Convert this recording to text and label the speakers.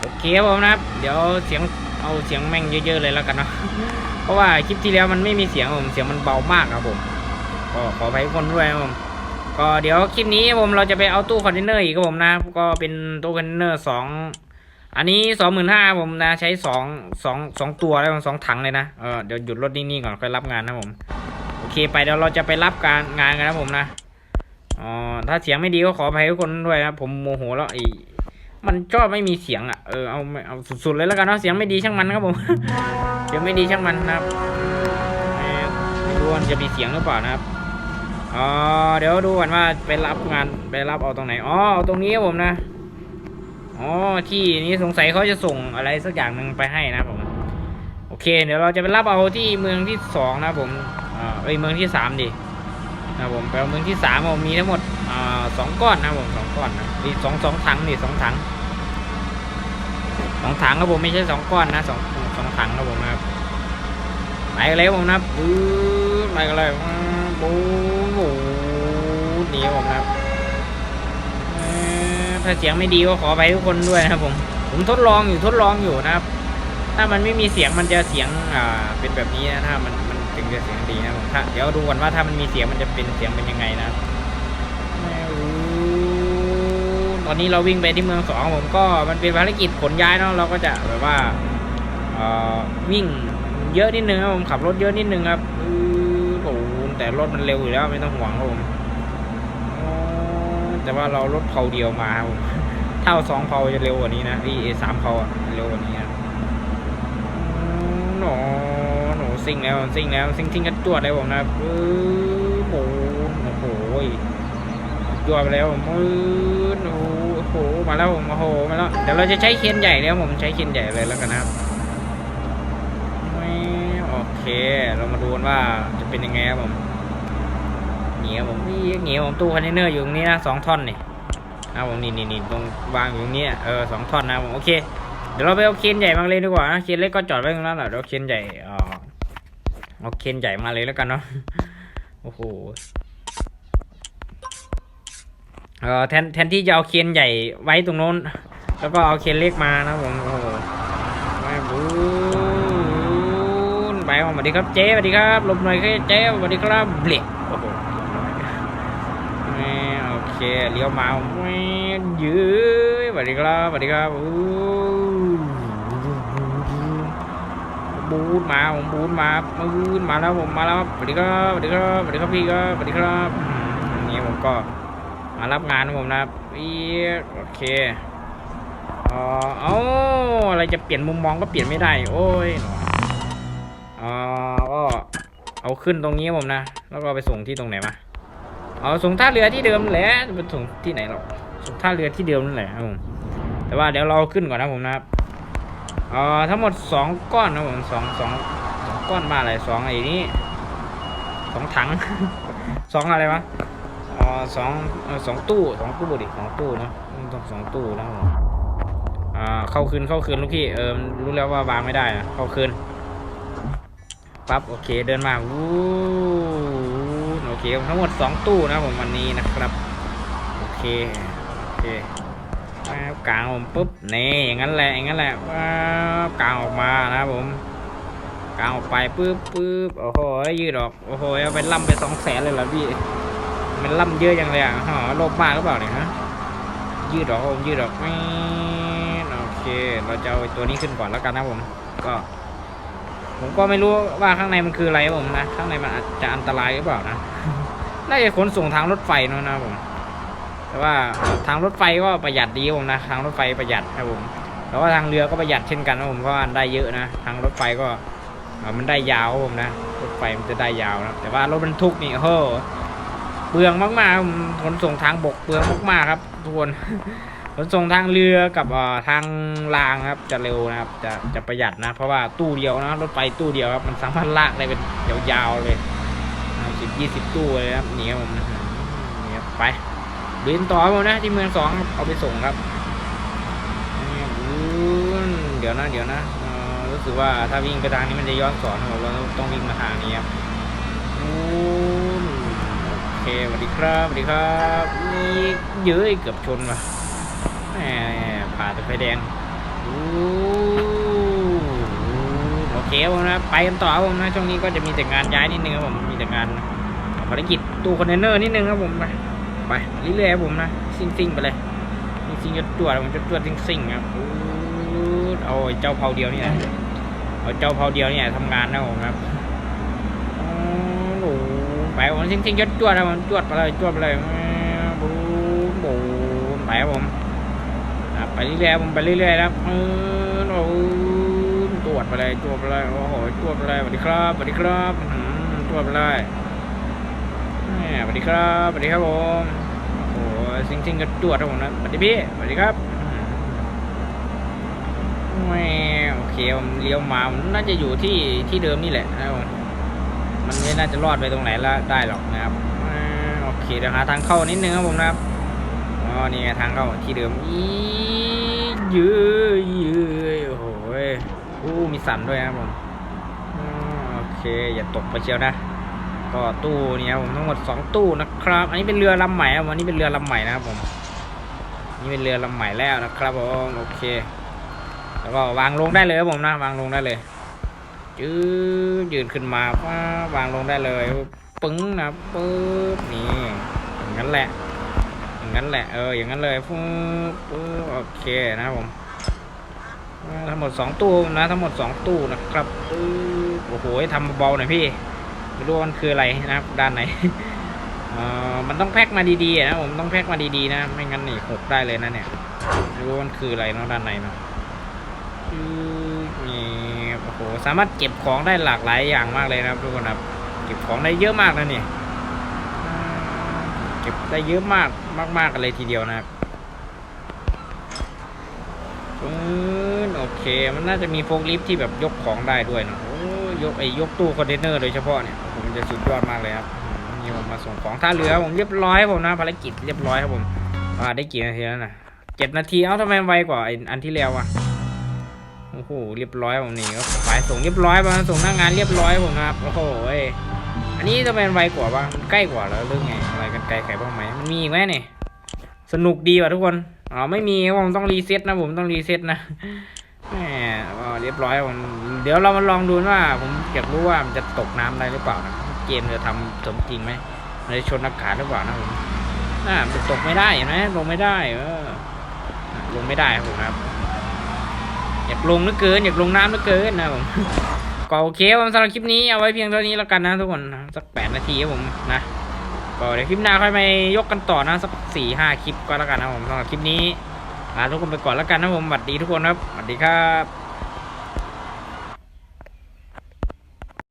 Speaker 1: โอเคครับผมนะครับ เดี๋ยวเสียงเอาเสียงแม่งเยอะๆเลยแล้วกันเนาะเพราะว่าคลิปที่แล้วมันไม่มีเสียงผมเสียงมันเบามากครับผมก็ขออภัยทุกคนด้วยครับผมก็เดี๋ยวคลิปนี้ผมเราจะไปเอาตู้คอนเทนเนอร์อีกครับผมนะ ก็เป็นตู้คอนเทนเนอร์สองอันนี้สองหมื่นห้าผมนะใช้สองสองสองตัวแล้วสองถังเลยนะเออเดี๋ยวหยุดรถนิ่งๆก่อนค่อยรับงานนะผมโอเคไปเดี๋ยวเราจะไปรับการงานกันนะผมนะอ๋อถ้าเสียงไม่ดีก็ขออภัยทุกคนด้วยนะผมโมโหแล้วไอ มันชอบไม่มีเสียงอะ เออเอาเอาสุดๆเลยแล้วกันเนาะเสียงไม่ดีช่างมันครับผม เสียงไม่ดีช่างมันนะครับไม่รู้ว่าจะมีเสียงหรือเปล่านะครับอ๋อเดี๋ยวดูก่อนว่าไปรับงานไปรับเอาตรงไหนอ๋อเอาตรงนี้ครับผมนะอ๋อที่นี้สงสัยเขาจะส่งอะไรสักอย่างหนึ่งไปให้นะผมโอเค เดี๋ยวเราจะไปรับเอาที่เมืองที่สองนะผมอ่าเอ้ยเมืองที่สามดินะผมไปเมืองที่สามผมมีทั้งหมด สองก้อนนะผมสองก้อนนะนี่สองสองถังนี่สองถังสองถังครับผมไม่ใช่สองก้อนนะสองสองถังครับผมนะครับไปกันเลยผมนะปื๊ดไปกันเลยบูบูหนีผมนะครับถ้าเสียงไม่ดีก็ขอไปทุกคนด้วยนะครับผมผมทดลองอยู่ทดลองอยู่นะครับ ถ้ามันไม่มีเสียงมันจะเสียงอ่าเป็นแบบนี้นะถ้ามันมันถึงจะเสียงดีนะผมถ้าเดี๋ยวดูก่อนว่าถ้ามันมีเสียงมันจะเป็นเสียงเป็นยังไงนะครับไม่รู้ ตอนนี้เราวิ่งไปที่เมืองสองผมก็มันเป็นภารกิจขนย้ายเนาะเราก็จะแบบว่าวิ่งเยอะนิดนึงครับผมขับรถเยอะนิดนึงครับโอ้โหแต่รถมันเร็วอยู่แล้วไม่ต้องห่วงครับผมแต่ว่าเรารถเพาเดียวมาครับเท่าสองเพาจะเร็วกว่านี้นะที่สามเพาอะเร็วกว่านี้นะหนูหนูซิงแล้วซิงแล้วซิงซิงกันจวดเลยผมนะโอ้โหโอ้โหจวดไปแล้วผมปื้อโอ้ โหมาแล้วผมโอ้โหมาแล้วเดี๋ยวเราจะใช้เคนใหญ่แล้วผมใช้เคนใหญ่เลยแล้วกันนะครับไม่โอเค เรามาดูกันว่าจะเป็นยังไงครับผมเหนียวผมนี่เหนียวผมตู้คอนเทนเนอร์อยู่ตรงนี้นะสองท่อนนี่นะผมนี่นี่นี่ตรงวางอยู่ตรงนี้เออสองท่อนนะผมโอเคเดี๋ยวเราไปเอาเคนใหญ่มาเลยดีกว่านะเคนเล็กก็จอดไว้ตรงนั้นแหละเดี๋ยวเคนใหญ่เออเอาเคนใหญ่มาเลยแล้วกันเนาะโอ้โห เออแทนแทนที่จะเอาเคนใหญ่ไว้ตรงโน้น แล้วก็เอาเคนเล็กมานะผมโอ้โหไปบูนไปสวัสดีครับเจ๊สวัสดีครับลบหน่อยเจ๊สวัสดีครับเบลโอ้โหโอเคเลี้ยวมาแม่ยื้อสวัสดีครับสวัสดีครับบูนมาผมบูนมาบูนมาแล้วผมมาแล้วสวัสดีครับสวัสดีครับสวัสดีครับพี่ครับสวัสดีครับนนี้ผมก็ มารับงานผมนะครับอีโอเคอ๋อเอาอะไรจะเปลี่ยนมุมมองก็เปลี่ยนไม่ได้ โอ้ยอ๋อก็เอาขึ้นตรงนี้ผมนะ แล้วก็ไปส่งที่ตรงไหนมาเอาส่งท่าเรือที่เดิมแหละไปส่งที่ไหนหรอกส่งท่าเรือที่เดิมนั่นแหละครับผมแต่ว่าเดี๋ยวเราขึ้นก่อนนะผมนะครับเอ่อทั้งหมดสองก้อนนะผมสองสองสองก้อนมาอะไรสองไอ้นี่สองถังสองอะไรวะ สองสองตู้สองตู้ดิสองตู้เนอะต้องสองตู้นะผมอ่าเข้าคืนเข้าคืนลูกพี่เออรู้แล้วว่าวางไม่ได้นะเข้าคืนปั๊บโอเคเดินมาวู้โอเคทั้งหมดสองตู้นะผมวันนี้นะครับโอเคโอเคว้าวกางผมปุ๊บนี่อย่างนั้นแหละอย่างนั้นแหละว้าวกางออกมานะผมกางออกไปปุ๊บปุ๊บโอ้โหยืดออกโอ้โหเอาไปล่ำไปสองแสนเลยเหรอพี่ มันล่ำเยอะจังเลยอะฮะโลภมากหรือเปล่าเนี่ยฮะ ยืดออกผมยืดออกไม่โอเค เราจะเอาตัวนี้ขึ้นก่อนแล้วกันนะผม ก็ ผมก็ไม่รู้ว่าข้างในมันคืออะไรผมนะ ข้างในมันอาจจะอันตรายหรือเปล่านะ น่าจะขนส่งทางรถไฟนอะนนะผม แต่ว่าทางรถไฟก็ประหยัดดีผมนะ ทางรถไฟประหยัดครับผมแต่ว่าทางเรือก็ประหยัดเช่นกันนะผมเพราะว่าได้เยอะนะ ทางรถไฟก็มันได้ยาวผมนะ รถไฟมันจะได้ยาวนะ แต่ว่ารถบรรทุกนี่โอ้ เปลืองมากๆขนส่งทางบกเปลืองมากๆครับทุกคนขนส่งทางเรือกับทางรางครับ จะเร็วนะครับ จะจะประหยัดนะ เพราะว่าตู้เดียวนะรถไฟตู้เดียวครับมันสามารถลากได้เป็นยาวๆเลยสิบยี่สิบตู้เลยครับนี่ครับผมนี่ครับไปเดินต่อผมนะที่เมืองสองเอาไปส่งครับเดี๋ยวนะเดี๋ยวนะรู้สึกว่าถ้าวิ่งไปทางนี้มันจะย้อนสอนครับเราต้องวิ่งมาทางนี้ครับโอเค สวัสดีครับสวัสดีครับนี่เยอะเกือบชนว่ะแหมผ่าแต่ไฟแดงอู้โอเคผมนะไปกันต่อผมนะช่วงนี้ก็จะมีแต่งานย้ายนิดนึงครับผมมีแต่งานภารกิจตู้คอนเทนเนอร์นิดนึงครับผมไปไปเรื่อยๆครับผมนะซิ่งๆไปเลยซิ่งๆจะตรวจผมจะตรวจซิ่งๆครับอู้เอาเจ้าเผาเดียวนี่แหละเอาเจ้าเผาเดียวนี่แหละทำงานนะผมครับ ไปผมซิ่งๆจะตรวจนะผมตรวจไปเลยตรวจไปเลยบูบูไปผมไปเรื่อยๆผมไปเรื่อยๆนะครับเออโอ้ตรวจไปเลยตรวจไปเลยโอ้โหตรวจไปเลยสวัสดีครับสวัสดีครับอืมตรวจไปเลยแหมสวัสดีครับสวัสดีครับผมโอ้โหซิงซิงๆก็ตรวจครับผมนะสวัสดีพี่สวัสดีครับแหมโอเคผมเลี้ยวมามันน่าจะอยู่ที่ที่เดิมนี่แหละนะครับผม มันไม่น่าจะรอดไปตรงไหนและได้หรอกนะครับโอเคเดี๋ยวหาทางเข้านิดนึงครับผมนะครับอ๋อนี่ไงทางเข้าที่เดิมอียืยยืยโอ้โหอู้มีสันด้วยนะครับผมโอเค อย่าตกไปเชียวนะ ก็ตู้เนี่ยครับผมทั้งหมดสองตู้นะครับ อันนี้เป็นเรือลำใหม่ครับวันนี้เป็นเรือลำใหม่นะครับผมนี่เป็นเรือลำใหม่แล้วนะครับผมโอเค แล้วก็วางลงได้เลยครับผมนะ วางลงได้เลย ยืดยืนขึ้นมาป้าวางลงได้เลยปึ้งนะปึ๊บนี่อย่างนั้นแหละ อย่างนั้นแหละเอออย่างนั้นเลยฟูฟูโอเคนะครับผมทั้งหมดสองตู้นะทั้งหมดสองตู้นะครับปึ๊บโอ้โหทำเบาๆหน่อยพี่ไม่รู้มันคืออะไรนะครับด้านไหนเออมันต้องแพ็คมาดีๆนะผมต้องแพ็คมาดีๆนะไม่งั้นนี่หกได้เลยนะเนี่ยไม่รู้มันคืออะไรเนาะด้านในเนาะปึ๊บนี่โอ้โห สามารถเก็บของได้หลากหลายอย่างมากเลยนะครับทุกคนครับ เก็บของได้เยอะมากนะเนี่ยเก็บได้เยอะมากมากๆกันเลยทีเดียวนะครับปืนโอเค มันน่าจะมีโฟกลิฟที่แบบยกของได้ด้วยนะโอ้ยกไอ้ยกตู้คอนเทนเนอร์โดยเฉพาะเนี่ยผมจะสุดยอดมากเลยครับนี่ผมมาส่งของท่าเรือผมเรียบร้อยครับผมนะภารกิจเรียบร้อยครับผมอ่าได้กี่นาทีแล้วนะเจ็ดนาทีเอ้าทำไมไวกว่าไอ้อันที่แล้วอะ อ้โหเรียบร้อยผมนี่ก็ฝ่ายส่งเรียบร้อยมาส่งหน้างานเรียบร้อยผมนะครับโอ้โหอันนี้จะเป็นไวกว่าปะมันใกล้กว่าแล้วหรือไงอะไรกันไกลไข่บ้างไหมมันมีอีกไหมเนี่ยสนุกดีว่ะทุกคนอ๋อไม่มีผมต้องรีเซ็ตนะผมต้องรีเซ็ตนะแหมอ๋อเรียบร้อยผมเดี๋ยวเรามาลองดูว่า ผมอยากรู้ว่ามันจะตกน้ำได้หรือเปล่านะเกมจะทำสมจริงไหมมันจะชนอากาศหรือเปล่านะผมอ่ามันตกไม่ได้เห็นไหมลงไม่ได้เออลงไม่ได้ครับผมนะครับ อยากลงนึกเกินอยากลงน้ำนึกเกินนะผมก็โอเคผมสำหรับคลิปนี้เอาไว้เพียงเท่านี้แล้วกันนะทุกคนนะสักแปดนาทีครับผมนะก็เดี๋ยวคลิปหน้าค่อยมายกกันต่อนะสักสี่ห้าคลิปก็แล้วกันนะผมสำหรับคลิปนี้ลาทุกคนไปก่อนแล้วกันนะผมสวัสดีทุกคนครับสวัสดีครับ